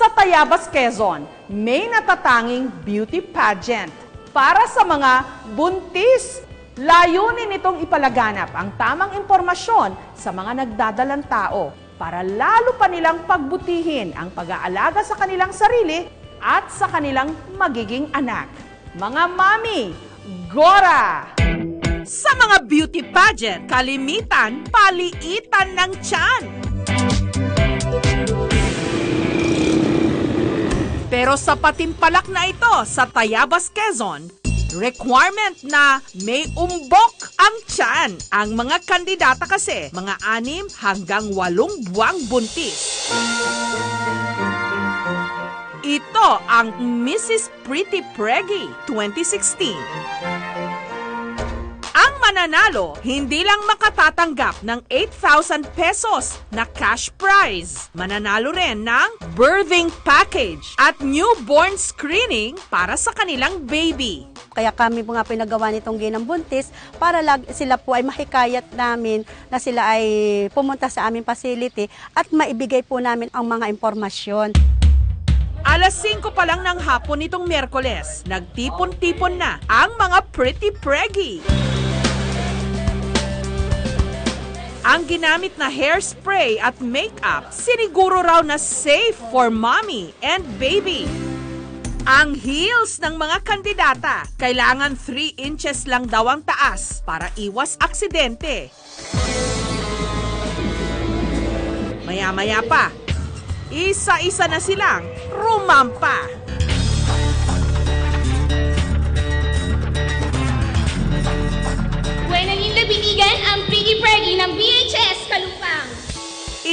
Sa Tayabas, Quezon, may natatanging beauty pageant para sa mga buntis. Layunin nitong ipalaganap ang tamang impormasyon sa mga nagdadalang tao para lalo pa nilang pagbutihin ang pag-aalaga sa kanilang sarili at sa kanilang magiging anak. Mga mami, Gora! Sa mga beauty pageant, kalimitan, paliitan ng tiyan. Pero sa patimpalak na ito sa Tayabas, Quezon, requirement na may umbok ang tiyan. Ang mga kandidata kasi, mga anim hanggang walong buwang buntis. Ito ang Mrs. Pretty Preggy 2016. Mananalo, hindi lang makatatanggap ng 8,000 pesos na cash prize. Mananalo rin ng birthing package at newborn screening para sa kanilang baby. Kaya kami po nga pinagawa nitong ginang buntis para lag, sila po ay mahikayat namin na sila ay pumunta sa aming facility at maibigay po namin ang mga impormasyon. Alas 5 pa lang ng hapon nitong Merkoles, nagtipon-tipon na ang mga pretty preggy. Ang ginamit na hairspray at makeup, siniguro raw na safe for mommy and baby. Ang heels ng mga kandidata, kailangan 3 inches lang daw ang taas para iwas aksidente. Maya-maya pa, isa-isa na silang rumampa.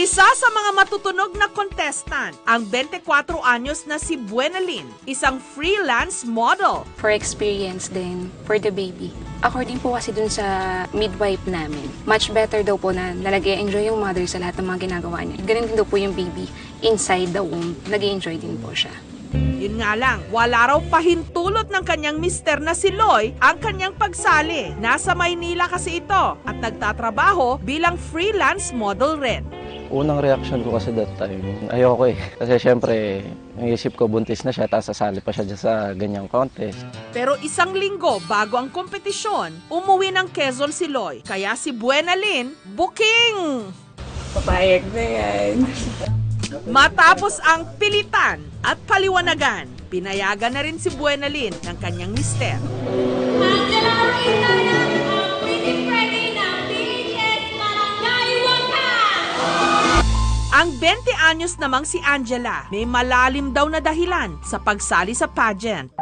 Isa sa mga matutunog na contestant, ang 24 anyos na si Buenalyn, isang freelance model. for experience din for the baby. According po kasi dun sa midwife namin, much better daw po na nalagay-enjoy yung mother sa lahat ng mga ginagawa niya. Ganun din daw po yung baby inside the womb, nag-enjoy din po siya. Yun nga lang, wala raw pahintulot ng kanyang mister na si Loy ang kanyang pagsali. Nasa Maynila kasi ito at nagtatrabaho bilang freelance model rin. Unang reaction ko kasi that time, ayoko eh. Kasi syempre, naisip ko buntis na siya, tapos sasali pa siya dyan sa ganyang contest. Pero isang linggo bago ang kompetisyon, umuwi ng Quezon si Loy. Kaya si Buenalyn, booking! Papayag na yan. Matapos ang pilitan at paliwanagan, pinayagan na rin si Buenalyn ng kanyang mister. Angela Rita Ang 20 anyos namang si Angela may malalim daw na dahilan sa pagsali sa pageant.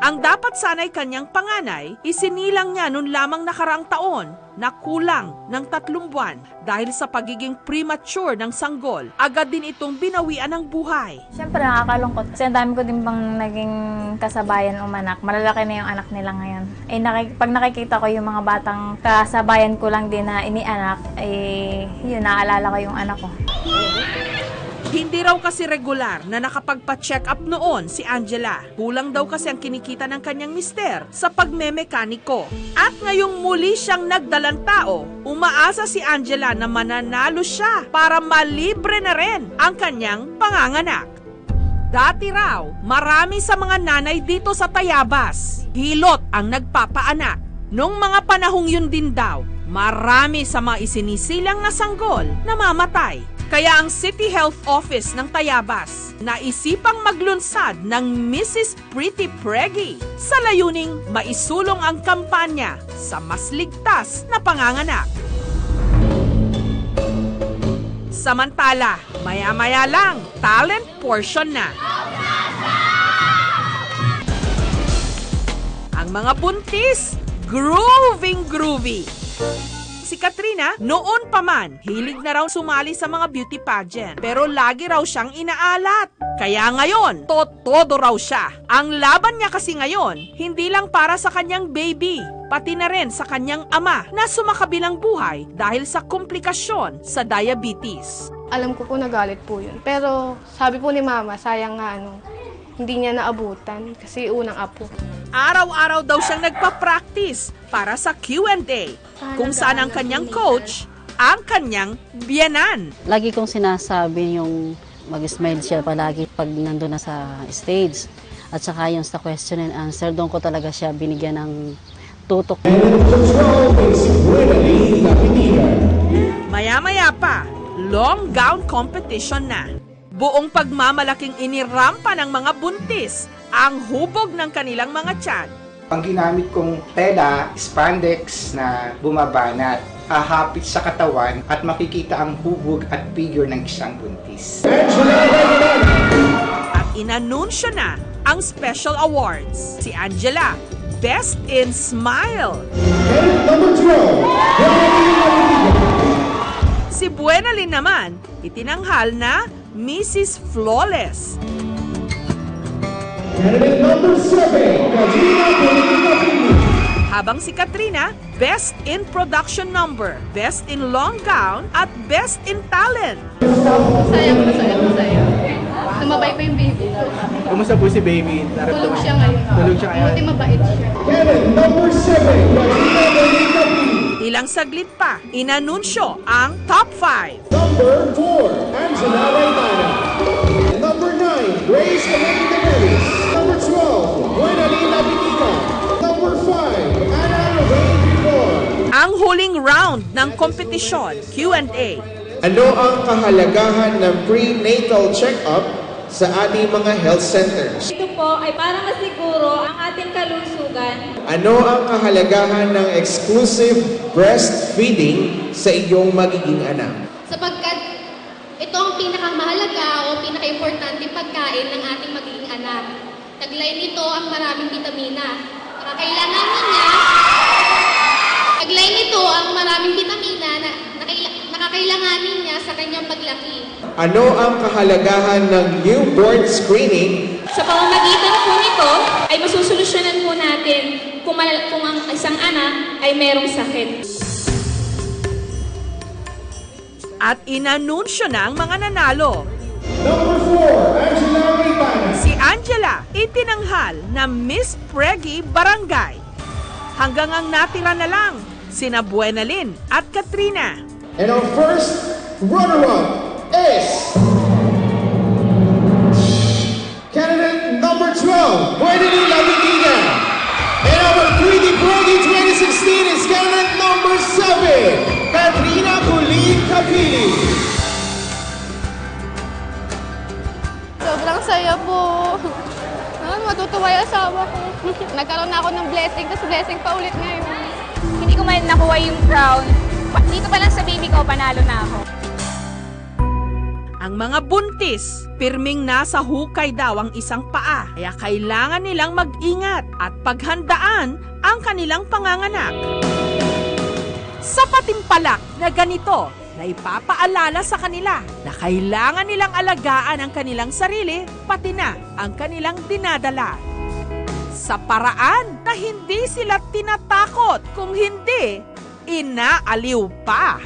Ang dapat sanay kanyang panganay, isinilang niya noon lamang nakaraang taon na kulang ng tatlong buwan dahil sa pagiging premature ng sanggol. Agad din itong binawian ng buhay. Siyempre nakakalungkot kasi ang dami ko din bang naging kasabayan umanak. Malalaki na yung anak nila ngayon. Eh, nakik- pag nakikita ko yung mga batang kasabayan ko lang din na inianak, eh, yun, naalala ko yung anak ko. Hindi raw kasi regular na nakapagpa-check up noon si Angela. Kulang daw kasi ang kinikita ng kanyang mister sa pagmemekaniko. At ngayong muli siyang nagdalang tao, umaasa si Angela na mananalo siya para malibre na rin ang kanyang panganganak. Dati raw, marami sa mga nanay dito sa Tayabas, hilot ang nagpapaanak. Nung mga panahong yun din daw, marami sa mga isinisilang na sanggol na mamatay. Kaya ang City Health Office ng Tayabas naisipang maglunsad ng Mrs. Pretty Preggy sa layuning maisulong ang kampanya sa mas ligtas na panganganak. Samantala, maya-maya lang, talent portion na. Ang mga buntis, grooving groovy. Si Katrina, noon pa man, hilig na raw sumali sa mga beauty pageant. Pero lagi raw siyang inaalat. Kaya ngayon, totodo raw siya. Ang laban niya kasi ngayon, hindi lang para sa kanyang baby, pati na rin sa kanyang ama na sumakabilang buhay dahil sa komplikasyon sa diabetes. Alam ko po nagalit po yun. Pero sabi po ni mama, sayang nga ano, hindi niya naabutan kasi unang apo. Araw-araw daw siyang nagpa-practice para sa Q&A kung saan ang kanyang coach ang kanyang biyanan. lagi kong sinasabi yung mag-smile siya palagi pag nandun na sa stage. At saka yung sa question and answer, doon ko talaga siya binigyan ng tutok. Maya-maya pa, long gown competition na. Buong pagmamalaking inirampa ng mga buntis ang hubog ng kanilang mga tiyan. Ang ginamit kong tela, spandex na bumabanat, hahapit sa katawan at makikita ang hubog at figure ng isang buntis. At inanunsyo na ang special awards. Si Angela, Best in Smile. Si Buenalyn naman, itinanghal na Mrs. Flawless. Habang si Katrina, Best in Production Number, Best in Long Gown, at Best in Talent. Masaya, masaya, masaya. Tumabay pa yung baby. Kumusta po si baby? Tulog siya ngayon. Tulog siya ngayon. Buti mabait siya. Ilang saglit pa, inanunsyo ang top 5. Number 4, Angela Raymana. Number 9, Grace Olivia Perez. Ang huling round ng kompetisyon, Q&A. Ano ang kahalagahan ng prenatal check-up sa ating mga health centers? Ito po ay para masiguro ang ating kalusugan. Ano ang kahalagahan ng exclusive breastfeeding sa iyong magiging anak? Sapagkat ito ang pinakamahalaga o pinaka-importante pagkain ng ating magiging anak. Taglay nito ang maraming vitamina. Nakakailangan niya Taglay nito ang maraming vitamina na nakaila- nakakailanganin niya sa kanyang paglaki. Ano ang kahalagahan ng newborn screening Sa pamamagitan po nito ay masusolusyonan po natin kung, kung ang isang anak ay merong sakit. At inanunsyo na ang mga nanalo. Number 4, Angela Raymana. Si Angela, itinanghal na Miss Preggy Barangay. Hanggang ang natira na lang, sina Buenalyn at Katrina. And our first runner-up is candidate number 12, Buenalyn asawa ko. Nagkaroon na ako ng blessing, tapos blessing pa ulit ngayon. Hindi ko man nakuha yung crown. Dito pa lang sa baby ko, panalo na ako. Ang mga buntis, pirming nasa hukay daw ang isang paa. Kaya kailangan nilang mag-ingat at paghandaan ang kanilang panganganak. Sa patimpalak na ganito, na ipapaalala sa kanila na kailangan nilang alagaan ang kanilang sarili, pati na ang kanilang dinadala. Sa paraan na hindi sila tinatakot, kung hindi, inaaliw pa.